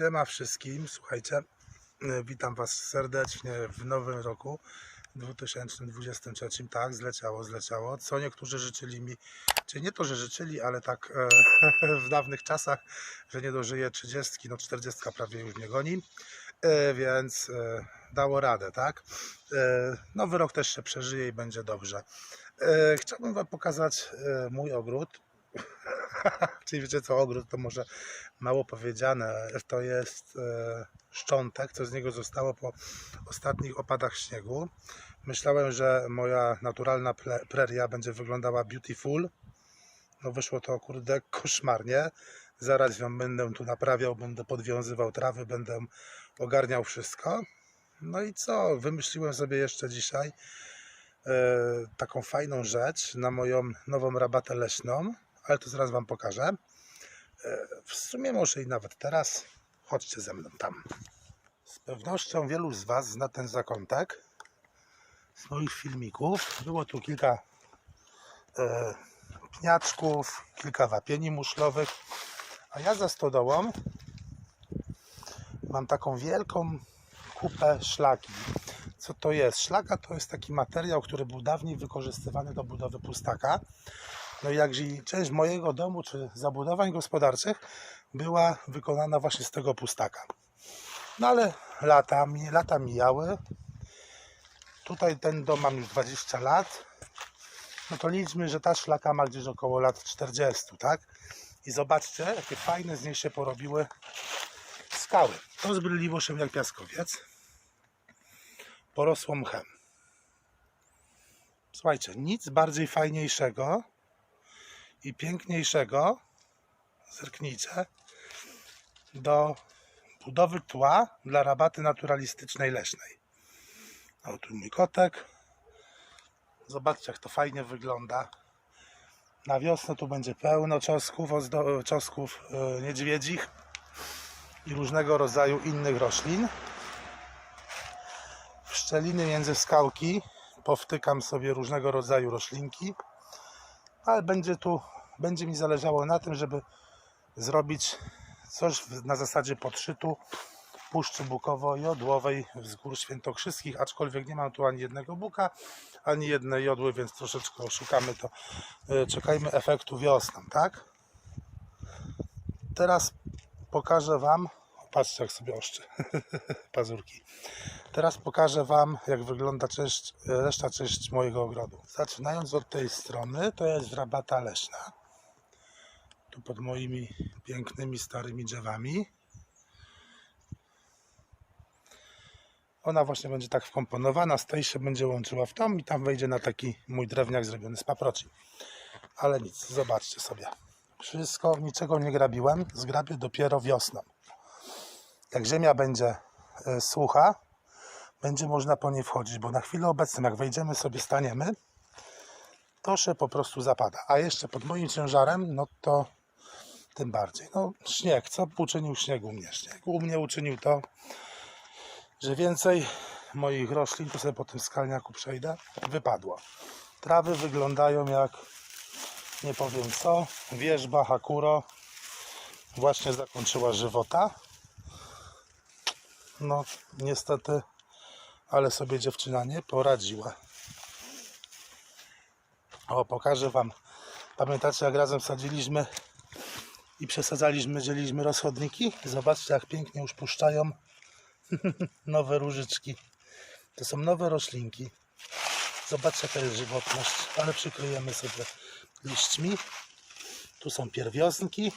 Siema wszystkim, słuchajcie, e, witam Was serdecznie w nowym roku 2023. Tak, zleciało, zleciało. Co niektórzy życzyli mi, czy nie to, że życzyli, ale tak e, w dawnych czasach, że nie dożyję 30, no 40 prawie już mnie goni, e, więc e, dało radę, tak. E, nowy rok też się przeżyje i będzie dobrze. E, chciałbym Wam pokazać e, mój ogród. Czyli wiecie co, ogród to może mało powiedziane. To jest e, szczątek, co z niego zostało po ostatnich opadach śniegu. Myślałem, że moja naturalna preria będzie wyglądała beautiful. No wyszło to kurde koszmarnie. Zaraz ją będę tu naprawiał, będę podwiązywał trawy, będę ogarniał wszystko. No i co? Wymyśliłem sobie jeszcze dzisiaj e, taką fajną rzecz na moją nową rabatę leśną, ale to zaraz Wam pokażę. E, W sumie może i nawet teraz. Chodźcie ze mną tam. Z pewnością wielu z Was zna ten zakątek z moich filmików. Było tu kilka e, pniaczków, kilka wapieni muszlowych, a ja za stodołą mam taką wielką kupę szlaki. Co to jest? Szlaka to jest taki materiał, który był dawniej wykorzystywany do budowy pustaka. No i jakże część mojego domu czy zabudowań gospodarczych była wykonana właśnie z tego pustaka. No ale lata, lata mijały. Tutaj ten dom mam już 20 lat. No to liczmy, że ta szlaka ma gdzieś około lat 40, tak? I zobaczcie, jakie fajne z niej się porobiły skały. To zbryliło się jak piaskowiec. Porosło mchem. Słuchajcie, nic bardziej fajniejszego i piękniejszego, zerknijcie, do budowy tła dla rabaty naturalistycznej leśnej. O, tu mój kotek. Zobaczcie, jak to fajnie wygląda. Na wiosnę tu będzie pełno czosnków, ozdo- czosnków e, niedźwiedzich i różnego rodzaju innych roślin. W szczeliny między skałki powtykam sobie różnego rodzaju roślinki ale będzie tu, będzie mi zależało na tym, żeby zrobić coś na zasadzie podszytu Puszczy Bukowo-Jodłowej wzgórz Świętokrzyskich, aczkolwiek nie mam tu ani jednego buka, ani jednej jodły, więc troszeczkę oszukamy to. E, Czekajmy efektu wiosną, tak? Teraz pokażę Wam, patrzcie jak sobie oszczy pazurki. Teraz pokażę Wam, jak wygląda część, reszta część mojego ogrodu. Zaczynając od tej strony, to jest rabata leśna. Tu pod moimi pięknymi, starymi drzewami. Ona właśnie będzie tak wkomponowana, z tej się będzie łączyła w tom i tam wejdzie na taki mój drewniak zrobiony z paproci. Ale nic, zobaczcie sobie. Wszystko, niczego nie grabiłem, zgrabię dopiero wiosną. Jak ziemia będzie e, sucha, będzie można po niej wchodzić, bo na chwilę obecną, jak wejdziemy sobie, staniemy, to się po prostu zapada. A jeszcze pod moim ciężarem, no to tym bardziej. No śnieg, co uczynił śnieg u mnie? Śnieg u mnie uczynił to, że więcej moich roślin, tu sobie po tym skalniaku przejdę, wypadło. Trawy wyglądają jak, nie powiem co, wierzba Hakuro właśnie zakończyła żywota. No, niestety ale sobie dziewczyna nie poradziła. O, pokażę Wam. Pamiętacie, jak razem sadziliśmy i przesadzaliśmy, dzieliliśmy rozchodniki? Zobaczcie, jak pięknie już puszczają nowe różyczki. To są nowe roślinki. Zobaczcie, jaka jest żywotność, ale przykryjemy sobie liśćmi. Tu są pierwiosnki,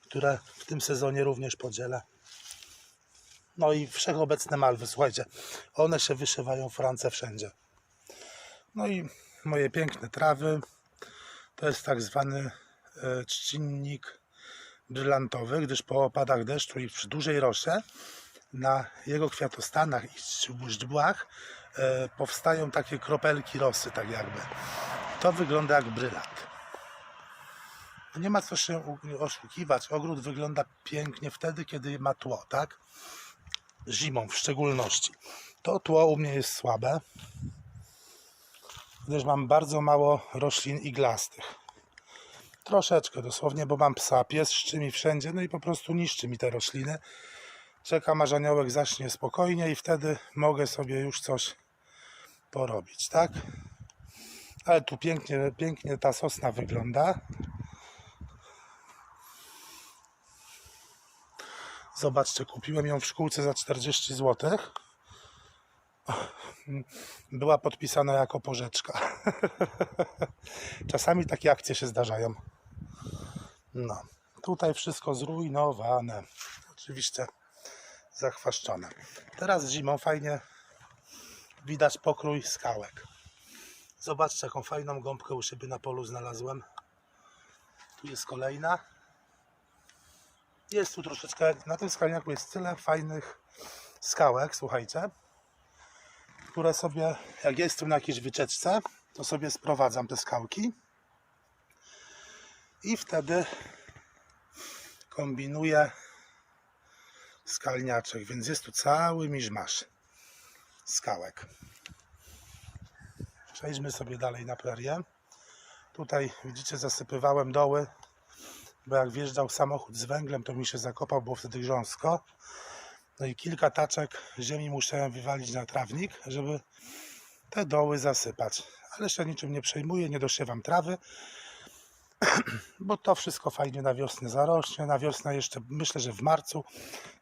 które w tym sezonie również podzielę. No i wszechobecne malwy, słuchajcie, one się wyszywają w France wszędzie. No i moje piękne trawy, to jest tak zwany e, trzcinnik brylantowy, gdyż po opadach deszczu i przy dużej rosie na jego kwiatostanach i źdź- źdźbłach e, powstają takie kropelki rosy, tak jakby. To wygląda jak brylant. No Nie ma co się oszukiwać. Ogród wygląda pięknie wtedy, kiedy ma tło, tak? zimą w szczególności. To tło u mnie jest słabe, gdyż mam bardzo mało roślin iglastych. Troszeczkę dosłownie, bo mam psa, pies szczy mi wszędzie, no i po prostu niszczy mi te rośliny. Czekam aż aniołek zacznie spokojnie i wtedy mogę sobie już coś porobić, tak? Ale tu pięknie, pięknie ta sosna wygląda. Zobaczcie, kupiłem ją w szkółce za 40 zł. Była podpisana jako pożyczka. Czasami takie akcje się zdarzają. No, tutaj wszystko zrujnowane. Oczywiście zachwaszczone. Teraz zimą fajnie widać pokrój skałek. Zobaczcie, jaką fajną gąbkę u siebie na polu znalazłem. Tu jest kolejna. Jest tu troszeczkę, na tym skalniaku jest tyle fajnych skałek, słuchajcie, które sobie, jak jestem na jakiejś wycieczce, to sobie sprowadzam te skałki i wtedy kombinuję skalniaczek, więc jest tu cały miszmasz skałek. Przejdźmy sobie dalej na prerię. Tutaj widzicie zasypywałem doły, bo jak wjeżdżał samochód z węglem, to mi się zakopał, było wtedy grząsko. No i kilka taczek ziemi musiałem wywalić na trawnik, żeby te doły zasypać. Ale się niczym nie przejmuję, nie dosiewam trawy, bo to wszystko fajnie na wiosnę zarośnie. Na wiosnę jeszcze, myślę, że w marcu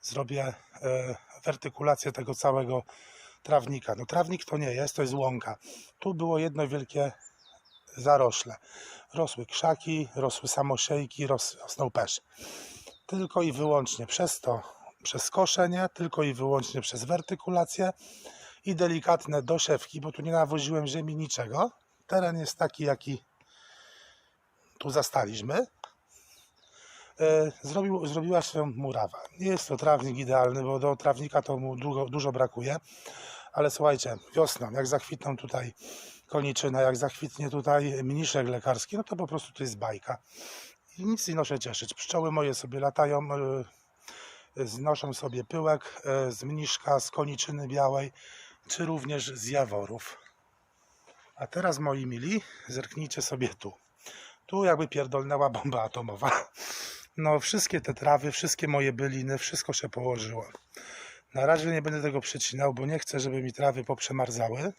zrobię e, wertykulację tego całego trawnika. No trawnik to nie jest, to jest łąka. Tu było jedno wielkie zarośle. Rosły krzaki, rosły samosiejki, ros, rosnął pesz. Tylko i wyłącznie przez to, przez koszenie, tylko i wyłącznie przez wertykulację i delikatne dosiewki, bo tu nie nawoziłem ziemi niczego. Teren jest taki, jaki tu zastaliśmy. E, Zrobił, zrobiła się murawa. Nie jest to trawnik idealny, bo do trawnika to mu dużo, dużo brakuje. Ale słuchajcie, wiosną, jak zakwitną tutaj koniczyna, jak zakwitnie tutaj mniszek lekarski, no to po prostu to jest bajka. I nic nie noszę cieszyć. Pszczoły moje sobie latają, e, znoszą sobie pyłek e, z mniszka, z koniczyny białej, czy również z jaworów. A teraz, moi mili, zerknijcie sobie tu. Tu jakby pierdolnęła bomba atomowa. No, wszystkie te trawy, wszystkie moje byliny, wszystko się położyło. Na razie nie będę tego przycinał, bo nie chcę, żeby mi trawy poprzemarzały,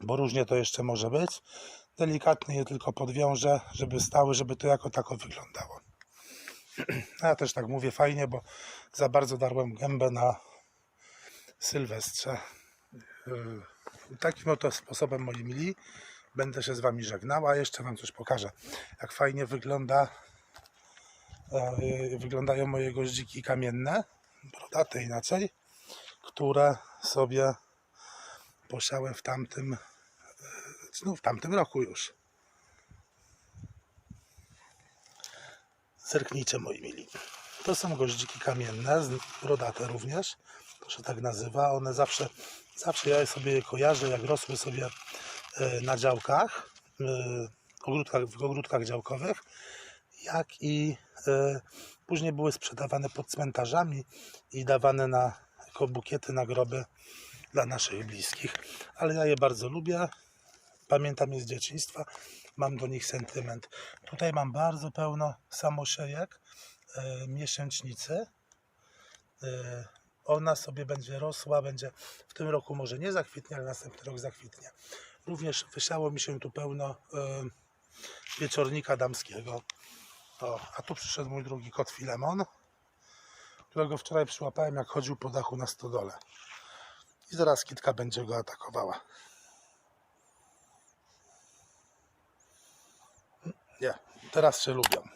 bo różnie to jeszcze może być. Delikatnie je tylko podwiążę, żeby stały, żeby to jako tako wyglądało. Ja też tak mówię fajnie, bo za bardzo darłem gębę na Sylwestrze. Yy, Takim oto sposobem, moi mili, będę się z Wami żegnał, a jeszcze Wam coś pokażę. Jak fajnie wygląda, yy, wyglądają moje goździki kamienne, brodate inaczej, które sobie posiałem w tamtym, no, w tamtym roku już. Zerknijcie, moi mili. To są goździki kamienne, brodate również. To się tak nazywa. One zawsze, zawsze ja sobie je kojarzę, jak rosły sobie e, na działkach, e, ogródkach, w ogródkach działkowych, jak i e, później były sprzedawane pod cmentarzami i dawane na, jako bukiety na groby dla naszych bliskich. Ale ja je bardzo lubię. Pamiętam je z dzieciństwa. Mam do nich sentyment. Tutaj mam bardzo pełno samosiejek, e, miesięcznicy. E, ona sobie będzie rosła, będzie w tym roku może nie zakwitnie, ale następny rok zakwitnie. Również wysiało mi się tu pełno e, wieczornika damskiego. O, a tu przyszedł mój drugi kot Filemon, którego wczoraj przyłapałem, jak chodził po dachu na stodole. I zaraz kitka będzie go atakowała. Nie, teraz się lubią.